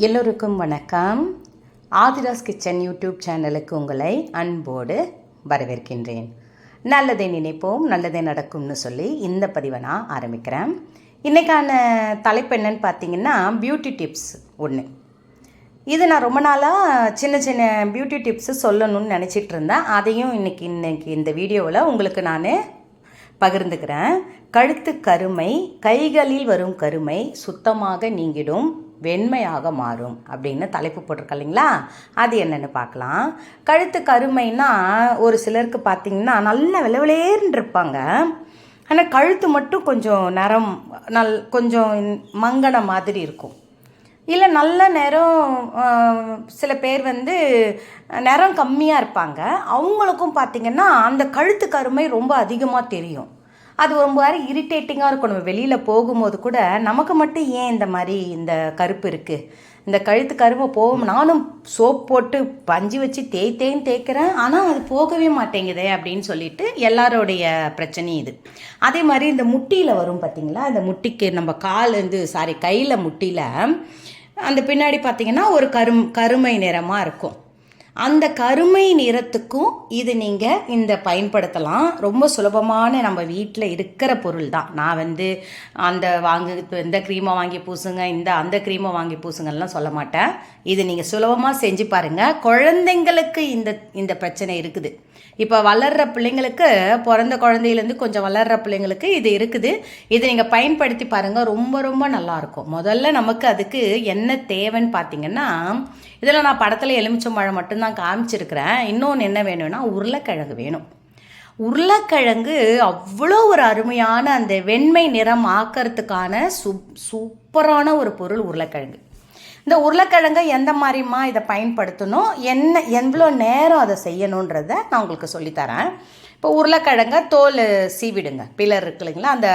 எல்லோருக்கும் வணக்கம். Aadhira's kitchen YouTube சேனலுக்கு உங்களை அன்போடு வரவேற்கின்றேன். நல்லதை நினைப்போம் நல்லதே நடக்கும்னு சொல்லி இந்த பதிவை நான் ஆரம்பிக்கிறேன். இன்றைக்கான தலைப்பு என்னன்னு பார்த்தீங்கன்னா பியூட்டி டிப்ஸ் ஒன்று இது நான் ரொம்ப நாளாக சின்ன சின்ன பியூட்டி டிப்ஸு சொல்லணும்னு நினச்சிட்டு இருந்தேன். அதையும் இன்றைக்கி இன்னைக்கு இந்த வீடியோவில் உங்களுக்கு நான் பகிர்ந்துக்கிறேன். கழுத்து கருமை கைகளில் வரும் கருமை சுத்தமாக நீங்கிடும். வெண்மையாக மாறும் அப்படின்னு தலைப்பு போட்டிருக்க இல்லைங்களா? அது என்னென்னு பார்க்கலாம். கழுத்து கருமைன்னா ஒரு சிலருக்கு பார்த்தீங்கன்னா நல்ல விளவிளேர்னு இருப்பாங்க. ஆனால் கழுத்து மட்டும் கொஞ்சம் நிறம் நல் கொஞ்சம் மங்கன மாதிரி இருக்கும். இல்லை நல்ல நிறம் சில பேர் வந்து நிறம் கம்மியாக இருப்பாங்க. அவங்களுக்கும் பார்த்திங்கன்னா அந்த கழுத்து கருமை ரொம்ப அதிகமாக தெரியும். அது ரொம்ப இரிட்டேட்டிங்காக இருக்கும். நம்ம வெளியில் போகும்போது கூட நமக்கு மட்டும் ஏன் இந்த மாதிரி இந்த கருப்பு இருக்குது இந்த கழுத்து கருமை போகும் நானும் சோப் போட்டு பஞ்சு வச்சு தேய் தேய்ன்னு தேய்க்கிறேன். ஆனால் அது போகவே மாட்டேங்குதே அப்படின்னு சொல்லிட்டு எல்லாரோடைய பிரச்சனையும் இது. அதே மாதிரி இந்த முட்டியில் வரும் பார்த்தீங்களா இந்த முட்டிக்கு நம்ம கால் வந்து சாரி கையில் முட்டியில் அந்த பின்னாடி பார்த்தீங்கன்னா ஒரு கரும் கருமை நிறமாக இருக்கும். அந்த கருமை நிறத்துக்கும் இது நீங்கள் இந்த பயன்படுத்தலாம். ரொம்ப சுலபமான நம்ம வீட்டில் இருக்கிற பொருள் தான். நான் வந்து அந்த வாங்கு இந்த க்ரீமை வாங்கி பூசுங்க இந்த அந்த க்ரீமை வாங்கி பூசுங்கள்லாம் சொல்ல மாட்டேன். இது நீங்கள் சுலபமாக செஞ்சு பாருங்கள் குழந்தைங்களுக்கு இந்த இந்த பிரச்சனை இருக்குது. இப்போ வளர்கிற பிள்ளைங்களுக்கு பிறந்த குழந்தையிலேருந்து கொஞ்சம் வளர்கிற பிள்ளைங்களுக்கு இது இருக்குது. இதை நீங்கள் பயன்படுத்தி பாருங்கள் ரொம்ப ரொம்ப நல்லாயிருக்கும். முதல்ல நமக்கு அதுக்கு என்ன தேவைன்னு பார்த்தீங்கன்னா இதில் நான் படத்தில் எலுமிச்சம்பழம் மட்டும்தான் காமிச்சிருக்கிறேன். இன்னொன்று என்ன வேணும்னா உருளைக்கிழங்கு வேணும். உருளைக்கிழங்கு அவ்வளோ ஒரு அருமையான அந்த வெண்மை நிறம் ஆக்கிறதுக்கான சூப் சூப்பரான ஒரு பொருள் உருளைக்கிழங்கு. இந்த உருளைக்கிழங்கை எந்த மாதிரிமா இதை பயன்படுத்தணும்? என்ன எவ்வளோ நேரம் அதை செய்யணுன்றதை நான் உங்களுக்கு சொல்லித்தரேன். இப்போ உருளைக்கிழங்கை தோல் சீவிடுங்க. பில்லர் இருக்கு இல்லைங்களா? அந்த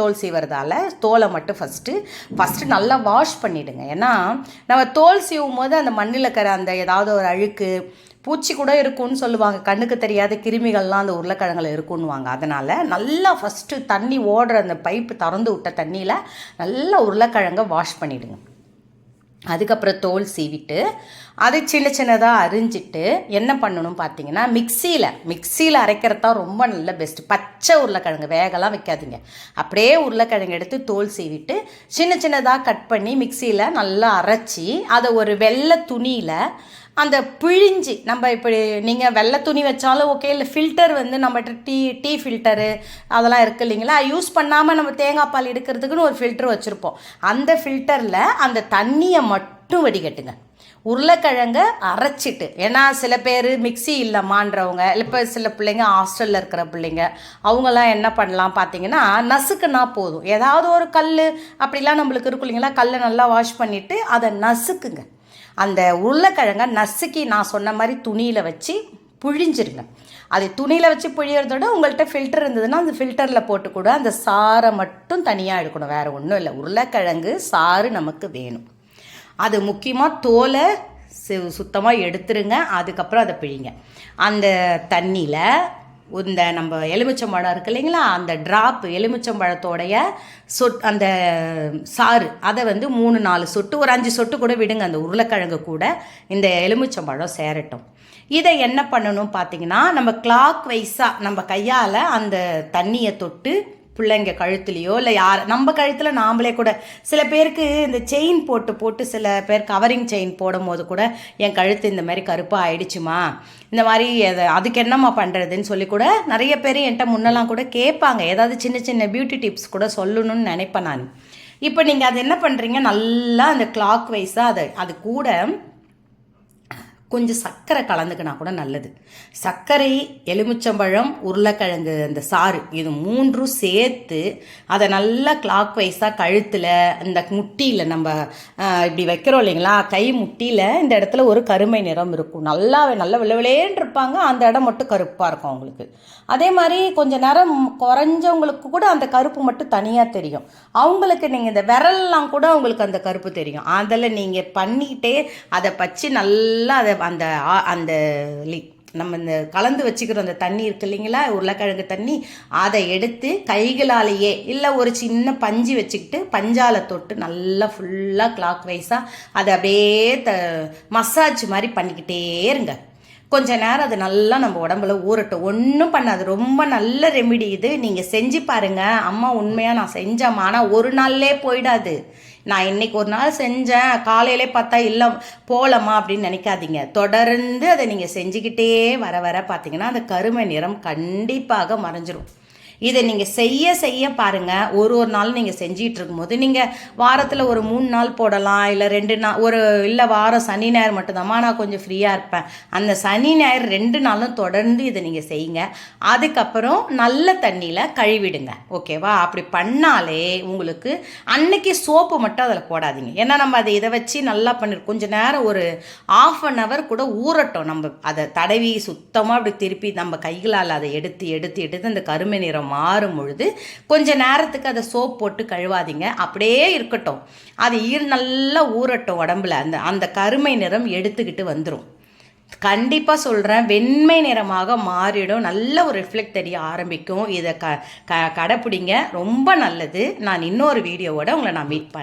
தோல் சீவறதால தோலை மட்டும் ஃபஸ்ட்டு ஃபஸ்ட்டு நல்லா வாஷ் பண்ணிவிடுங்க ஏன்னா நம்ம தோல் சீவும் போது அந்த மண்ணில் இருக்கிற அந்த ஏதாவது ஒரு அழுக்கு பூச்சி கூட இருக்கும்னு சொல்லுவாங்க. கண்ணுக்கு தெரியாத கிருமிகள்லாம் அந்த உருளைக்கிழங்கில் இருக்குன்னுவாங்க அதனால் நல்லா ஃபஸ்ட்டு தண்ணி ஓடுற அந்த பைப்பு திறந்து விட்ட தண்ணியில் நல்லா உருளைக்கிழங்க வாஷ் பண்ணிவிடுங்க அதுக்கப்புறம் தோல் சீவிட்டு அதை சின்ன சின்னதாக அரிஞ்சிட்டு என்ன பண்ணணும் பார்த்தீங்கன்னா மிக்சியில் மிக்சியில் அரைக்கிறது தான் ரொம்ப நல்ல பெஸ்ட்டு பச்சை உருளைக்கிழங்கு வேகலாம் வைக்காதீங்க. அப்படியே உருளைக்கிழங்கு எடுத்து தோல் சீவிட்டு சின்ன சின்னதாக கட் பண்ணி மிக்சியில் நல்லா அரைச்சி அதை ஒரு வெள்ளை துணியில் அந்த பிழிஞ்சு நம்ம இப்படி நீங்கள் வெள்ளை துணி வச்சாலும் ஓகே இல்லை ஃபில்டர் வந்து நம்மகிட்ட டீ டீ ஃபில்டரு அதெல்லாம் இருக்குது இல்லைங்களா? யூஸ் பண்ணாமல் நம்ம தேங்காய் பால் எடுக்கிறதுக்குன்னு ஒரு ஃபில்டர் வச்சுருப்போம். அந்த ஃபில்டரில் அந்த தண்ணியை மட்டும் வடிகட்டுங்க. உருளைக்கிழங்கை அரைச்சிட்டு ஏன்னா சில பேர் மிக்ஸி இல்லைம்மான்றவங்க இப்போ சில பிள்ளைங்க ஹாஸ்டலில் இருக்கிற பிள்ளைங்க அவங்கெல்லாம் என்ன பண்ணலாம் பார்த்தீங்கன்னா நசுக்குனா போதும். ஏதாவது ஒரு கல் அப்படிலாம் நம்மளுக்கு இருக்கும் இல்லைங்களா? கல்லை நல்லா வாஷ் பண்ணிவிட்டு அதை நசுக்குங்க. அந்த உருளைக்கிழங்கை நசுக்கி நான் சொன்ன மாதிரி துணியில் வச்சு புழிஞ்சிருங்க. அது துணியில் வச்சு புழியறதோட உங்கள்கிட்ட ஃபில்டர் இருந்ததுன்னா அந்த ஃபில்டரில் போட்டு கூட அந்த சாரை மட்டும் தனியாக எடுக்கணும். வேறு ஒன்றும் இல்லை. உருளைக்கிழங்கு சாறு நமக்கு வேணும். அது முக்கியமாக தோலை சுத்தமாக எடுத்துருங்க. அதுக்கப்புறம் அதை பிழிங்க. அந்த தண்ணியில் இந்த நம்ம எலுமிச்சம்பழம் இருக்கு இல்லைங்களா? அந்த ட்ராப் எலுமிச்சம்பழத்தோடைய சொட் அந்த சாறு அதை வந்து மூணு நாலு சொட்டு ஒரு அஞ்சு சொட்டு கூட விடுங்க. அந்த உருளைக்கிழங்கு கூட இந்த எலுமிச்சம்பழம் சேரட்டும். இதை என்ன பண்ணணும் பார்த்தீங்கன்னா நம்ம கிளாக் வைஸாக நம்ம கையால் அந்த தண்ணியை தொட்டு பிள்ளைங்க கழுத்துலையோ இல்லை யார் நம்ம கழுத்தில் நாம்ளே கூட சில பேருக்கு இந்த செயின் போட்டு போட்டு சில பேர் கவரிங் செயின் போடும் போது கூட என் கழுத்து இந்த மாதிரி கருப்பாக ஆயிடுச்சுமா? இந்த மாதிரி எதை அதுக்கு என்னம்மா பண்ணுறதுன்னு சொல்லி கூட நிறைய பேர் என்கிட்ட முன்னெல்லாம் கூட கேட்பாங்க. ஏதாவது சின்ன சின்ன பியூட்டி டிப்ஸ் கூட சொல்லணும்னு நினைப்பேன் நான். இப்போ நீங்கள் அது என்ன பண்ணுறீங்க நல்லா அந்த கிளாக் வைஸாக அதை அது கூட கொஞ்சம் சர்க்கரை கலந்துக்கினா கூட நல்லது. சர்க்கரை எலுமிச்சம்பழம் உருளைக்கிழங்கு அந்த சாறு இது மூன்றும் சேர்த்து அதை நல்லா கிளாக் வைஸாக கழுத்தில் இந்த முட்டியில் நம்ம இப்படி வைக்கிறோம் இல்லைங்களா? கை முட்டியில் இந்த இடத்துல ஒரு கருமை நிறம் இருக்கும். நல்லா நல்ல விளவிளேன்னு இருப்பாங்க. அந்த இடம் மட்டும் கருப்பாக இருக்கும் அவங்களுக்கு. அதே மாதிரி கொஞ்சம் நேரம் குறைஞ்சவங்களுக்கு கூட அந்த கருப்பு மட்டும் தனியாக தெரியும். அவங்களுக்கு நீங்கள் இந்த விரல்லாம் கூட அவங்களுக்கு அந்த கருப்பு தெரியும். அதில் நீங்கள் பண்ணிக்கிட்டே அதை பச்சு நல்லா அதை அந்த ஆ- அந்த லி நம்ம இந்த கலந்து வச்சுக்கிற அந்த தண்ணி இருக்கு இல்லைங்களா? உருளைக்கிழங்கு தண்ணி. அதை எடுத்து கைகளாலேயே இல்லை ஒரு சின்ன பஞ்சு வச்சுக்கிட்டு பஞ்சால தொட்டு நல்லா ஃபுல்லாக கிளாக் வைஸாக அதை அப்படியே த மசாஜ் மாதிரி பண்ணிக்கிட்டே இருங்க. கொஞ்ச நேரம் அது நல்லா நம்ம உடம்புல ஊறட்டும். ஒன்றும் பண்ணாது. ரொம்ப நல்ல ரெமிடி இது. நீங்கள் செஞ்சு பாருங்கள் அம்மா உண்மையாக நான் செஞ்சேம்மா. ஆனால் ஒரு நாள்லே போயிடாது. நான் இன்னைக்கு ஒரு நாள் செஞ்சேன் காலையிலே பார்த்தா இல்லை போகலம்மா அப்படின்னு நினைக்காதீங்க. தொடர்ந்து அதை நீங்கள் செஞ்சுக்கிட்டே வர வர பார்த்தீங்கன்னா அந்த கருமை நிறம் கண்டிப்பாக மறைஞ்சிரும். இதை நீங்கள் செய்ய செய்ய பாருங்கள் ஒரு ஒரு நாள் நீங்கள் செஞ்சிகிட்டு இருக்கும்போது நீங்கள் வாரத்தில் ஒரு மூணு நாள் போடலாம் இல்லை ரெண்டு நாள் ஒரு இல்லை வாரம் சனி ஞாயிறு மட்டும்தாம்மா நான் கொஞ்சம் ஃப்ரீயாக இருப்பேன். அந்த சனி ஞாயிறு ரெண்டு நாளும் தொடர்ந்து இதை நீங்கள் செய்யுங்க. அதுக்கப்புறம் நல்ல தண்ணியில் கழுவிடுங்க. ஓகேவா? அப்படி பண்ணாலே உங்களுக்கு அன்னைக்கு சோப்பு மட்டும் அதில் போடாதீங்க. ஏன்னா நம்ம அதை இதை வச்சு நல்லா பண்ணிருக்கோம் கொஞ்சம் நேரம் ஒரு ஆஃப் அன் ஹவர் கூட ஊறட்டும். நம்ம அதை தடவி சுத்தமாக அப்படி திருப்பி நம்ம கைகளால் அதை எடுத்து எடுத்து எடுத்து அந்த கருமை நிறம் மாறும் பொழுது கொஞ்ச நேரத்துக்கு அதை சோப் போட்டு கழுவாதீங்க. அப்படியே இருக்கட்டும். அது ஈர் நல்லா ஊறட்டும் உடம்புல. அந்த அந்த கருமை நிறம் எடுத்துக்கிட்டு வந்துடும் கண்டிப்பாக சொல்கிறேன் வெண்மை நிறமாக மாறிடும். நல்ல ஒரு ரிஃப்ளெக்ட் தெரிய ஆரம்பிக்கும். இதை க க கடைப்பிடிங்க. ரொம்ப நல்லது. நான் இன்னொரு வீடியோவோட உங்களை நான் மீட் பண்ணேன்